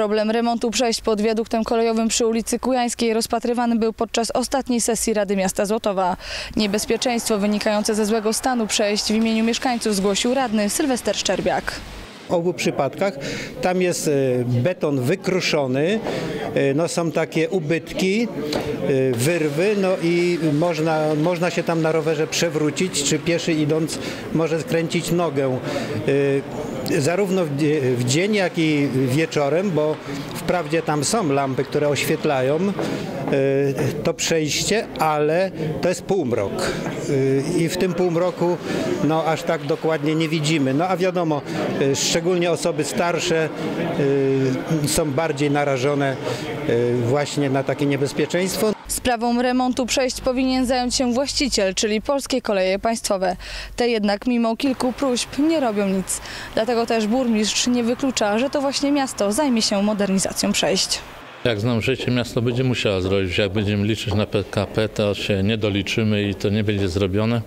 Problem remontu przejść pod wiaduktem kolejowym przy ulicy Kujańskiej rozpatrywany był podczas ostatniej sesji Rady Miasta Złotowa. Niebezpieczeństwo wynikające ze złego stanu przejść w imieniu mieszkańców zgłosił radny Sylwester Szczerbiak. Obu przypadkach tam jest e, beton wykruszony, e, no są takie ubytki, e, wyrwy, no i można, można się tam na rowerze przewrócić, czy pieszy idąc może skręcić nogę. Zarówno w dzie- w dzień, jak i wieczorem, bo wprawdzie tam są lampy, które oświetlają e, to przejście, ale to jest półmrok. E, I w tym półmroku no, aż tak dokładnie nie widzimy. No a wiadomo, e, szczególnie osoby starsze są bardziej narażone właśnie na takie niebezpieczeństwo. Sprawą remontu przejść powinien zająć się właściciel, czyli Polskie Koleje Państwowe. Te jednak mimo kilku próśb nie robią nic. Dlatego też burmistrz nie wyklucza, że to właśnie miasto zajmie się modernizacją przejść. Jak znam życie, miasto będzie musiało zrobić. Jak będziemy liczyć na PKP, to się nie doliczymy i to nie będzie zrobione.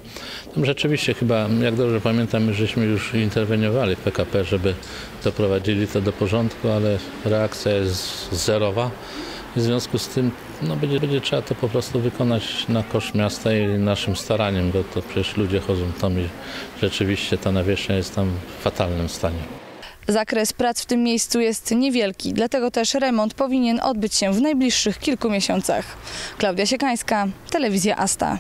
Tam rzeczywiście chyba, jak dobrze pamiętam, my żeśmy już interweniowali w PKP, żeby doprowadzili to do porządku, ale reakcja jest zerowa. W związku z tym no, będzie, będzie trzeba to po prostu wykonać na koszt miasta i naszym staraniem, bo to przecież ludzie chodzą tam i rzeczywiście ta nawierzchnia jest tam w fatalnym stanie. Zakres prac w tym miejscu jest niewielki, dlatego też remont powinien odbyć się w najbliższych kilku miesiącach. Klaudia Siekańska, Telewizja Asta.